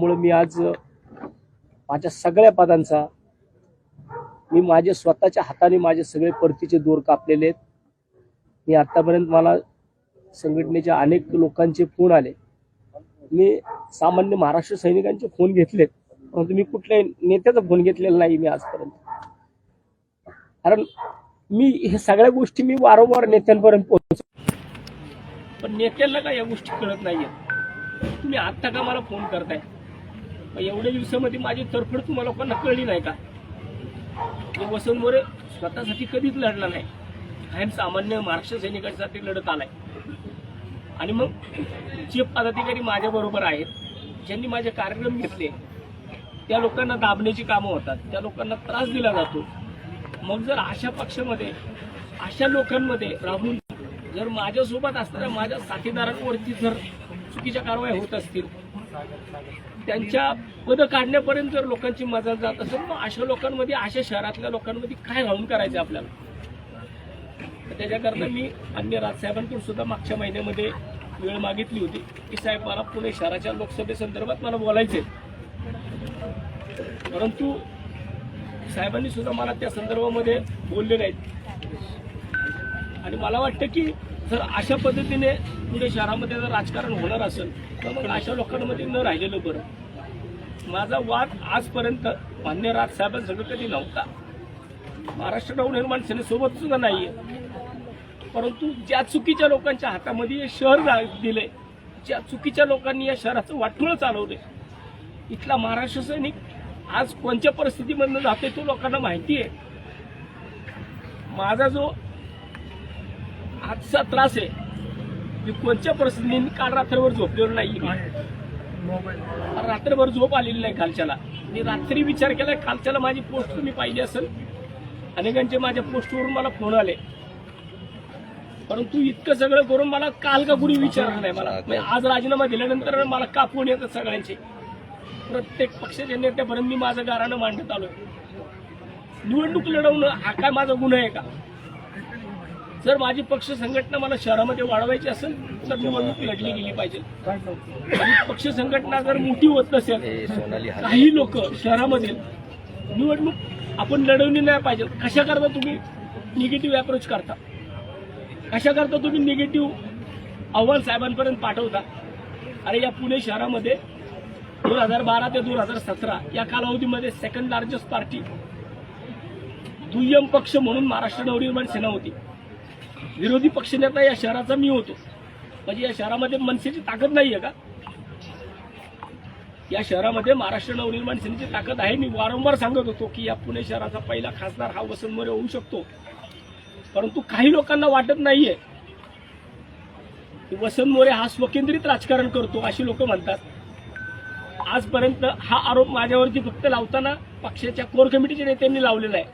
त्यामुळे मी आज माझ्या सगळ्या पदांचा मी माझे स्वतःच्या हाताने माझे सगळे परतीचे दोर कापलेले आहेत. मी आतापर्यंत मला संघटनेच्या अनेक लोकांचे फोन आले. मी सामान्य महाराष्ट्र सैनिकांचे फोन घेतलेत परंतु मी कुठल्याही नेत्याचा फोन घेतलेला नाही मी आजपर्यंत. कारण मी हे सगळ्या गोष्टी मी वारंवार नेत्यांपर्यंत पोहोचतो पण नेत्यांना काय या गोष्टी कळत नाहीये तुम्ही आत्ता का मला फोन करताय? एवढ्या दिवसामध्ये माझी तरफड तुम्हाला लोकांना कळली नाही का? मी वसंत मोरे स्वतःसाठी कधीच लढला नाही. कायम सामान्य महाराष्ट्र सैनिकांसाठी लढत आलाय. आणि मग जे पदाधिकारी माझ्याबरोबर आहेत ज्यांनी माझे कार्यक्रम घेतले त्या लोकांना दाबण्याची कामं होतात त्या लोकांना त्रास दिला जातो. मग जर अशा पक्षामध्ये अशा लोकांमध्ये राहून जर माझ्यासोबत असणाऱ्या माझ्या साथीदारांवरती जर चुकीच्या कारवाई होत असतील त्यांच्या पदं काढण्यापर्यंत जर लोकांची मजा जात असेल मग अशा लोकांमध्ये अशा शहरातल्या लोकांमध्ये काय राहून करायचं आपल्याला? त्याच्याकरता मी अन्य राजसाहेबांकडून सुद्धा मागच्या महिन्यामध्ये वेळ मागितली होती. की साहेब मला पुणे शहराच्या लोकसभेसंदर्भात मला बोलायचे परंतु साहेबांनी सुद्धा मला त्या संदर्भामध्ये बोलले नाहीत. आणि मला वाटतं की जर अशा पद्धतीने पुढे शहरामध्ये जर राजकारण होणार असेल तर मग अशा लोकांमध्ये न राहिलेलं बरं. माझा वाद आजपर्यंत मान्य राजसाहेबांसंग कधी नव्हता. महाराष्ट्र नवनिर्माण सेनेसोबत सुद्धा नाहीये. परंतु ज्या चुकीच्या लोकांच्या हातामध्ये हे शहर दिले ज्या चुकीच्या लोकांनी या शहराचं वाटोळं चालवले इथला महाराष्ट्र सैनिक आज कोणत्या परिस्थितीमधनं जाते तो लोकांना माहिती आहे. माझा जो आजचा त्रास आहे. मी कोणत्या परिस्थितीने मी काल रात्रभर झोपलेलो नाही रात्रभर झोप आलेली नाही कालच्याला मी रात्री विचार केला कालच्याला माझी पोस्ट तुम्ही पाहिजे असेल. अनेकांचे माझ्या पोस्टवरून मला फोन आले. परंतु इतकं सगळं करून मला काल का कुणी विचारलं नाही मला. म्हणजे आज राजीनामा दिल्यानंतर मला का फोन येतात सगळ्यांचे? प्रत्येक पक्षाच्या नेत्यापर्यंत मी माझं गारानं मांडत आलोय. निवडणूक लढवणं हा काय माझा गुन्हा आहे का? जर माझी पक्ष संघटना मला शहरामध्ये वाढवायची असेल तर निवडणूक लढली गेली पाहिजे. आणि पक्ष संघटना जर मोठी होत नसेल काही लोक शहरामध्ये निवडणूक आपण लढवली नाही पाहिजे. कशा करता तुम्ही निगेटिव्ह अप्रोच करता? कशा करता तुम्ही निगेटिव्ह अहवाल साहेबांपर्यंत पाठवता? अरे या पुणे शहरामध्ये दोन हजार बारा ते दोन हजार सतरा या कालावधीमध्ये सेकंड लार्जेस्ट पार्टी दुय्यम पक्ष म्हणून महाराष्ट्र नवनिर्माण सेना होती. विरोधी पक्षनेता या शहराचा मी होतो. म्हणजे या शहरामध्ये मनसेची ताकद नाही आहे का? या शहरामध्ये महाराष्ट्र नवनिर्माण सेनेची ताकद आहे. मी वारंवार सांगत होतो की या पुणे शहराचा पहिला खासदार हा वसंत मोरे होऊ शकतो. परंतु काही लोकांना वाटत नाहीये की वसंत मोरे हा स्वकेंद्रित राजकारण करतो अशी लोक म्हणतात. आजपर्यंत हा आरोप माझ्यावरती फक्त लावताना पक्षाच्या कोर कमिटीच्या नेत्यांनी लावलेला आहे.